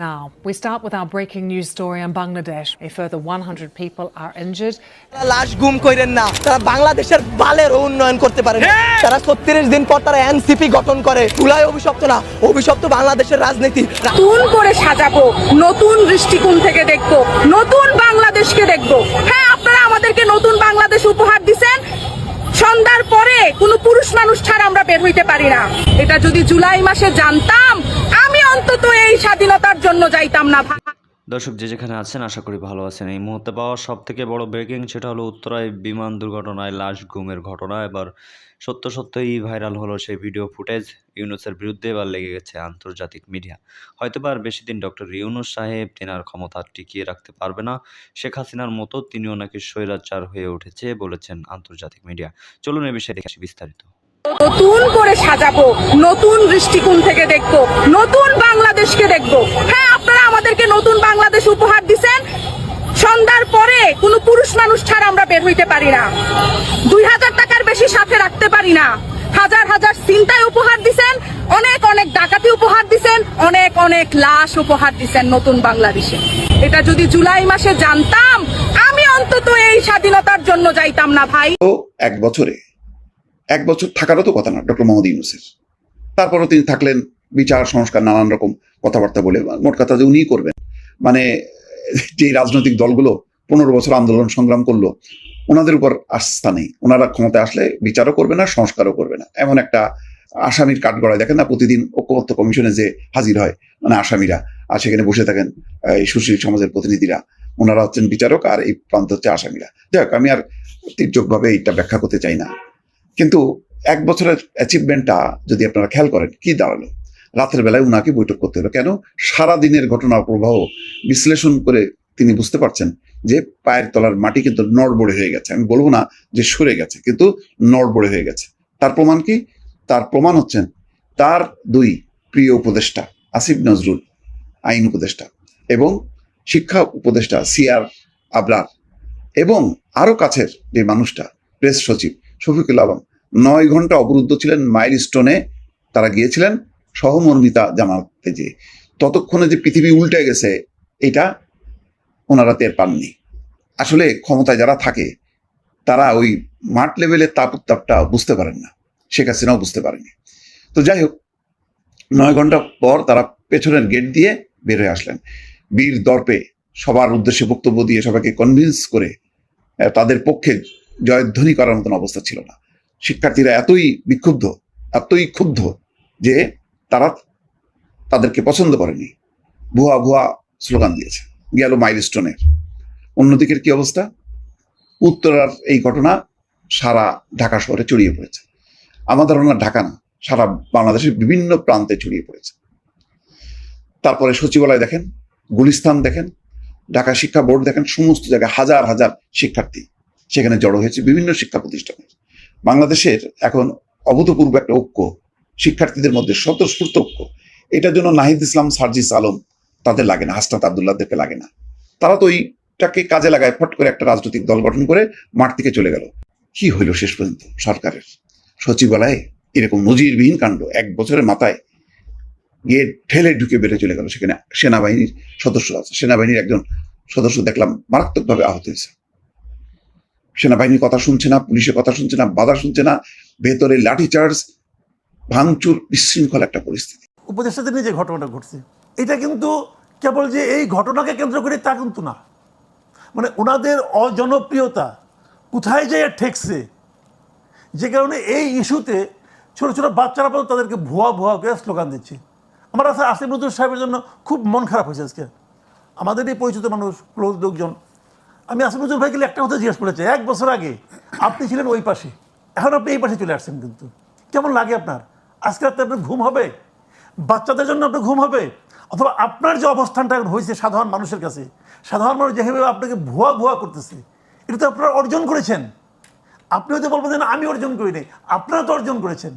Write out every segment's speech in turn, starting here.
Now, we start with our breaking news story on Bangladesh. A further 100 people are injured. লাশ গুম করেন না। তারা বাংলাদেশের বালের উন্নয়ন করতে পারে না তারা ছত্রিশ দিন পর তারা এনসিপি গঠন করে। তুলায় অভিশপ্ত না। অভিশপ্ত বাংলাদেশের রাজনীতি। নতুন করে সাজাবো। নতুন দৃষ্টিকোণ থেকে দেখব। নতুন বাংলাদেশকে দেখব। হ্যাঁ আপনারা আমাদেরকে নতুন বাংলাদেশ উপহার দিছেন। সন্ধ্যার পরে কোনো পুরুষ মানুষ ছাড়া আমরা বের হইতে পারি না। এটা যদি জুলাই মাসে জানতাম অন্তত এই স্বাধীনতার জন্য যাইতাম না দর্শক যে যেখানে আছেন, আশা করি ভালো আছেন। এই মুহূর্তে পাওয়া সব থেকে বড় ব্রেকিং সেটা হলো উত্তরায় বিমান দুর্ঘটনায় লাশ গুমের ঘটনা। এবার সত্য সত্যই ভাইরাল হলো সেই ভিডিও ফুটেজ ইউনুসের বিরুদ্ধে এবার লেগে গেছে আন্তর্জাতিক মিডিয়া হয়তো বা আর বেশি দিন ডক্টর ইউনুস সাহেব তেনার ক্ষমতা টিকিয়ে রাখতে পারবে না। শেখ হাসিনার মতো তিনিও নাকি স্বৈরাচার হয়ে উঠেছে বলেছেন আন্তর্জাতিক মিডিয়া চলুন এ বিষয়ে দেখে বিস্তারিত। নতুন করে সাজাবো, নতুন দৃষ্টিকোণ থেকে দেখব, নতুন বাংলাদেশকে দেখব। হ্যাঁ আপনারা আমাদেরকে নতুন বাংলাদেশ উপহার দিছেন। সন্ধ্যার পরে কোনো পুরুষ মানুষ ছাড়া আমরা বের হইতে পারি না। দুই হাজার টাকার বেশি সাথে রাখতে পারি না। হাজার হাজার চিন্তায় উপহার দিছেন, অনেক অনেক ডাকাতি উপহার দিছেন, অনেক অনেক লাশ উপহার দিছেন নতুন বাংলাদেশে। এটা যদি জুলাই মাসে জানতাম, আমি অন্তত এই স্বাধীনতার জন্য যাইতাম না ভাই। এক বছরে এক বছর থাকারও তো কথা না, ডক্টর মোহাম্মদ ইউনুসের। তারপরও তিনি থাকলেন, বিচার, সংস্কার, নানান রকম কথাবার্তা বলে, মোট কথা যে উনিই করবেন। মানে যে রাজনৈতিক দলগুলো পনেরো বছর আন্দোলন সংগ্রাম করল, ওনাদের উপর আস্থা নেই। ওনারা ক্ষমতায় আসলে বিচারও করবে না, সংস্কারও করবে না। এমন একটা আসামির কাঠগড়ায় দেখেন না, প্রতিদিন ঐক্যবদ্ধ কমিশনে যে হাজির হয় মানে আসামিরা, আর সেখানে বসে থাকেন, এই সুশীল সমাজের প্রতিনিধিরা। ওনারা হচ্ছেন বিচারক, আর এই প্রান্ত হচ্ছে আসামিরা। যাই হোক, আমি আর তীর্যকভাবে এইটা ব্যাখ্যা করতে চাই না। কিন্তু এক বছরের অ্যাচিভমেন্টটা যদি আপনারা খেয়াল করেন, কি দাঁড়াল? রাতের বেলায় উনাকে বৈঠক করতে হলো। কেন? সারা দিনের ঘটনার প্রবাহ বিশ্লেষণ করে তিনি বুঝতে পারছেন যে পায়ের তলার মাটি কিন্তু নড়বড়ে হয়ে গেছে। আমি বলব না যে সরে গেছে, কিন্তু নড়বড়ে হয়ে গেছে। তার প্রমাণ কি? তার প্রমাণ হচ্ছেন তার দুই প্রিয় উপদেষ্টা, আসিফ নজরুল, আইন উপদেষ্টা এবং শিক্ষা উপদেষ্টা সিআর আবরার এবং আরও কাছের যে মানুষটা, প্রেস সচিব শফিকুল আলম। নয় ঘণ্টা অবরুদ্ধ ছিলেন মাইল স্টোনে তারা গিয়েছিলেন সহমর্মিতা জানাতে যে ততক্ষণে যে পৃথিবী উল্টে গেছে, এটা ওনারা টের পাননি। আসলে ক্ষমতায় যারা থাকে, তারা ওই মাঠ লেভেলের তাপ উত্তাপটা বুঝতে পারেন না। শেখ হাসিনাও বুঝতে পারেনি। তো যাই হোক, নয় ঘণ্টা পর তারা পেছনের গেট দিয়ে বের হয়ে আসলেন। বীর দর্পে সবার উদ্দেশ্যে বক্তব্য দিয়ে সবাইকে কনভিন্স করে তাদের পক্ষে জয়ধ্বনি করার মতন অবস্থা ছিল না। শিক্ষার্থীরা এতই বিক্ষুব্ধ, এতই ক্ষুব্ধ যে তারা তাদেরকে পছন্দ করেনি। ভুয়া ভুয়া স্লোগান দিয়েছে, গেল মাইলস্টোনের। অন্যদিকের কি অবস্থা? উত্তরার এই ঘটনা সারা ঢাকা শহরে ছড়িয়ে পড়েছে। আমাদের ধারণা ঢাকা না, সারা বাংলাদেশের বিভিন্ন প্রান্তে ছড়িয়ে পড়েছে। তারপরে সচিবালয় দেখেন, গুলিস্তান দেখেন, ঢাকা শিক্ষা বোর্ড দেখেন, সমস্ত জায়গায় হাজার হাজার শিক্ষার্থী সেখানে জড়ো হয়েছে বিভিন্ন শিক্ষা প্রতিষ্ঠানে। বাংলাদেশের এখন অভূতপূর্ব একটা ঐক্য, শিক্ষার্থীদের মধ্যে স্বতঃস্ফূর্ত ঐক্য। এটার জন্য নাহিদ ইসলাম, সার্জিস আলম তাদের লাগে না, হাসনাত আবদুল্লাহদেরকে লাগে না। তারা তো ওইটাকে কাজে লাগায়, ফট করে একটা রাজনৈতিক দল গঠন করে মাঠ থেকে চলে গেল। কি হইল শেষ পর্যন্ত সরকারের? সচিবালয়ে এরকম নজিরবিহীন কাণ্ড, এক বছরের মাথায় গিয়ে ঠেলে ঢুকে বেড়ে চলে গেল। সেখানে সেনাবাহিনীর সদস্য আছে। সেনাবাহিনীর একজন সদস্য দেখলাম, মারাত্মকভাবে আহত হয়েছে। সেনাবাহিনীর কথা শুনছে না, পুলিশের কথা শুনছে না, বাধা শুনছে না, ভেতরে লাঠিচার্জ, ভাঙচুর, বিশৃঙ্খল একটা পরিস্থিতি। উপদেষ্টাদের নিয়ে যে ঘটনাটা ঘটছে, এটা কিন্তু কেবল যে এই ঘটনাকে কেন্দ্র করে তা কিন্তু না। মানে ওনাদের অজনপ্রিয়তা কোথায় যেয়ে ঠেকছে, যে কারণে এই ইস্যুতে ছোট ছোট বাচ্চারা পর্যন্ত তাদেরকে ভুয়া ভুয়া করে স্লোগান দিচ্ছে। আমার কাছে আসিফ নজরুল সাহেবের জন্য খুব মন খারাপ হয়েছে আজকে। আমাদের এই পরিচিত মানুষ ক্লোজ লোকজন আমি আসিফ নজরুল ভাইকে একটা কথা জিজ্ঞেস করেছি এক বছর আগে আপনি ছিলেন ওই পাশে এখন আপনি এই পাশে চলে আসছেন কিন্তু। কেমন লাগে আপনার? আজকে রাতে আপনার ঘুম হবে? বাচ্চাদের জন্য আপনার ঘুম হবে? অথবা আপনার যে অবস্থানটা হয়েছে সাধারণ মানুষের কাছে সাধারণ মানুষ যেভাবে আপনাকে ভুয়া ভুয়া করতেছে এটা তো আপনারা অর্জন করেছেন। আপনি হয়তো বলবেন না, আমি অর্জন করি নাই আপনারা তো অর্জন করেছেন।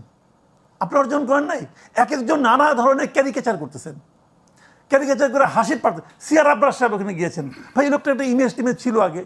আপনি অর্জন করেন নাই? এক একজন নানা ধরনের ক্যারিকেচার করতেছেন। ক্যারিকেচার করে হাসির পাঠ সিয়ার আব্রাস সাহেব ওখানে গিয়েছেন। ভাই লোকটা একটা ইমেজ টিমেজ ছিল আগে।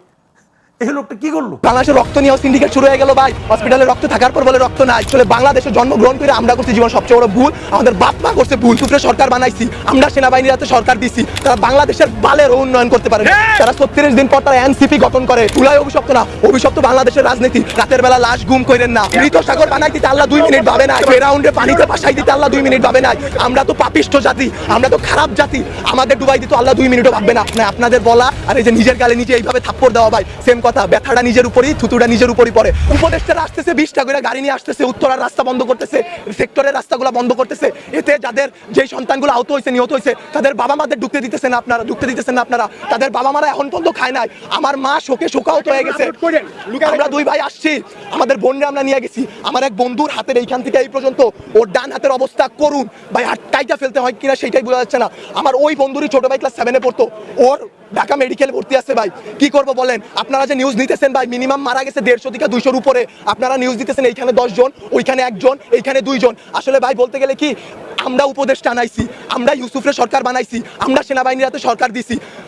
এই লোকটা কি করল? বাংলাদেশে রক্ত নিয়েও সিন্ডিকেট শুরু হয়ে গেল ভাই। হসপিটালে রক্ত থাকার পর বলে রক্ত নাই। আসলে বাংলাদেশে জন্মগ্রহণ করে আমরা করছি জীবন সবচেয়ে বড় ভুল। আমাদের বাপ মা করছে ভুল। সূত্রে সরকার বানাইছি। আমরা সেনাবাহিনীর হাতে সরকার দিছি। তারা বাংলাদেশের বালের উন্নয়ন করতে পারে তারা ছত্রিশ দিন পর তারা এনসিপি গঠন করে। তুলাই অভিশপ্ত না। অভিশপ্ত বাংলাদেশের রাজনীতি। রাতের বেলা লাশ গুম করেন না। মৃত সাগর বানাই দিতে আল্লাহ দুই মিনিট ভাবে না রাউন্ডে পানিতে পাশাই দিতে আল্লাহ দুই মিনিট ভাবে না আমরা তো পাপিষ্ঠ জাতি। আমরা তো খারাপ জাতি। আমাদের ডুবাই দিতে আল্লাহ দুই মিনিটও ভাববে না। না আপনাদের বলা আর এই যে নিজের গালে নিজে এইভাবে থাপ্পড় দেওয়া ভাই সেম কথা ব্যথাটা নিজের উপরই থুতুটা নিজের উপরই পড়ে। উপদেষ্টারা আসতেছে বিশটা করে গাড়ি নিয়ে আসতেছে উত্তরার রাস্তা বন্ধ করতেছে সেক্টরের রাস্তাগুলো বন্ধ করতেছে। এতে যাদের যে সন্তানগুলো আহত হয়েছে নিহত হয়েছে তাদের বাবা মাদের ঢুকতে দিতেছেন না আপনারা ঢুকতে দিতেছেন না আপনারা। তাদের বাবা মারা এখন পর্যন্ত খায় নাই। আমার মা শোকে শোকাহত হয়ে গেছে। আমরা দুই ভাই আসছি আমাদের বোনরে আমরা নিয়ে গেছি। আমার এক বন্ধুর হাতের এইখান থেকে এই পর্যন্ত ওর ডান হাতের অবস্থা করুন। ভাই হাত টাইটা ফেলতে হয় কিনা সেটাই বোঝা যাচ্ছে না। আমার ওই বন্ধুরই ছোট ভাই ক্লাস সেভেনে পড়তো। ওর ঢাকা মেডিকেল ভর্তি আছে ভাই। কি করব বলেন? আপনারা যে নিউজ নিতেছেন ভাই মিনিমাম মারা গেছে দেড়শো থেকে দুইশোর উপরে। আপনারা নিউজ দিতেছেন, এইখানে দশজন, ওইখানে একজন, এইখানে দুইজন। আসলে ভাই, বলতে গেলে কি, আমরা উপদেশ টানাইছি আমরা ইউসুফরে সরকার বানাইছি, আমরা সেনাবাহিনীর হাতে সরকার দিছি।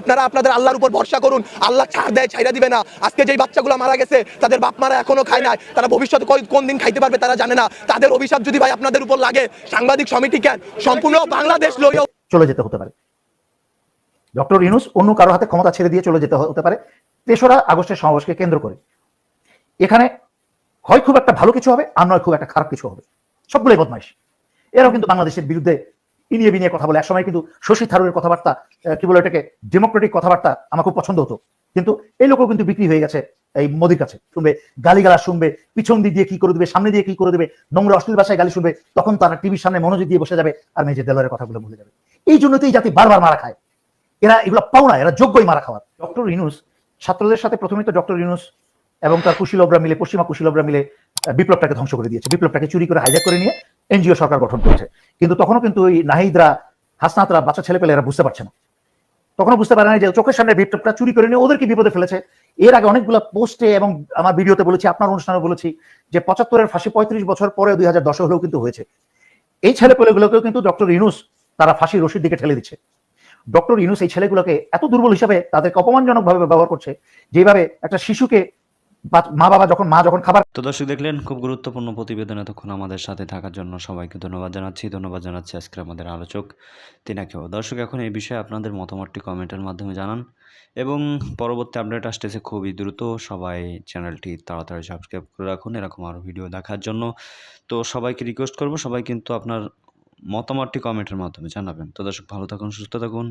আপনারা আপনাদের আল্লাহর উপর ভরসা করুন। আল্লাহ ছাড় দেয় ছাইরা দিবে না। আজকে যেই বাচ্চাগুলো মারা গেছে, তাদের বাপ মারা এখনও খায় নাই। তারা ভবিষ্যতে কোন দিন খাইতে পারবে তারা জানে না। তাদের অভিশাপ যদি ভাই আপনাদের উপর লাগে, সাংবাদিক সমিতি কেন? সম্পূর্ণ বাংলাদেশ লইয়া চলে যেতে হতে পারে। ডক্টর ইউনুস অন্য কারও হাতে ক্ষমতা ছেড়ে দিয়ে চলে যেতে হতে পারে। তেসরা আগস্টের সমাবেশকে কেন্দ্র করে। এখানে হয় খুব একটা ভালো কিছু হবে, আর নয় খুব একটা খারাপ কিছু হবে। সবগুলোই বদমাইশ। এরাও কিন্তু বাংলাদেশের বিরুদ্ধে ইনিয়ে বিনিয়ে কথা বলে। একসময় কিন্তু শশী থারুরের কথাবার্তা কি বলে এটাকে ডেমোক্রেটিক কথাবার্তা আমার খুব পছন্দ হতো। কিন্তু এই লোকও কিন্তু বিক্রি হয়ে গেছে এই মোদির কাছে। শুনবে গালিগালা শুনবে, পিছন দিয়ে কি করে দিবে, সামনে দিয়ে কি করে দিবে, নোংরা অশ্লীল ভাষায় গালি শুনবে, তখন তারা টিভির সামনে মনোযোগ দিয়ে বসে যাবে আর মেজে দেলোয়ারের কথাগুলো ভুলে যাবে। এই জন্য এই জাতি বারবার মারা খায়। এরা এগুলো পাও না এরা যোগ্যই মারা খাওয়ার। ডক্টর ইনুস ছাত্রদের সাথে প্রথমে তো ডক্টর ইনুস এবং তার কুশীলবরা মিলে, পশ্চিমা কুশীলবরা মিলে বিপ্লবটাকে ধ্বংস করে দিয়েছে। বিপ্লবটাকে চুরি করে হাইজ্যাক করে নিয়ে এনজিও সরকার গঠন করেছে। কিন্তু তখনও কিন্তু ওই নাহিদরা হাসনাতরা বাচ্চা ছেলেপেলে এরা বুঝতে পারছে না। তখনও বুঝতে পারে না যে চোখের সামনে বিপ্লবটা চুরি করে নিয়ে ওদেরকে বিপদে ফেলেছে। এর আগে অনেকগুলো পোস্টে এবং আমার ভিডিওতে বলেছি, আপনার অনুষ্ঠানে বলেছি যে পঁচাত্তরের ফাঁসি পঁয়ত্রিশ বছর পরে দুই হাজার দশে হলেও কিন্তু হয়েছে। এই ছেলেপেলেগুলোকেও কিন্তু ডক্টর ইনুস তারা ফাঁসির রশির দিকে ঠেলে দিচ্ছে। ডক্টর ইনুস এই ছেলেগুলোকে এত দুর্বল হিসাবে তাদেরকে অপমানজনক ভাবে ব্যবহার করছে, যেভাবে একটা শিশুকে মা বাবা যখন, মা যখন খাবার তো দর্শক দেখলেন, খুব গুরুত্বপূর্ণ প্রতিবেদন এতক্ষণ আমাদের সাথে থাকার জন্য সবাইকে ধন্যবাদ জানাচ্ছি। ধন্যবাদ জানাচ্ছি আজকের আমাদের আলোচক তিনাকেও। দর্শক, এখন এই বিষয়ে আপনাদের মতামতটি কমেন্টের মাধ্যমে জানান এবং পরবর্তী আপডেট আসতেছে খুবই দ্রুত। সবাই চ্যানেলটি তাড়াতাড়ি সাবস্ক্রাইব করে রাখুন। এরকম আরও ভিডিও দেখার জন্য তো সবাইকে রিকোয়েস্ট করব। সবাই কিন্তু আপনার মতামতটি কমেন্টের মাধ্যমে জানাবেন। তো দর্শক, ভালো থাকুন, সুস্থ থাকুন।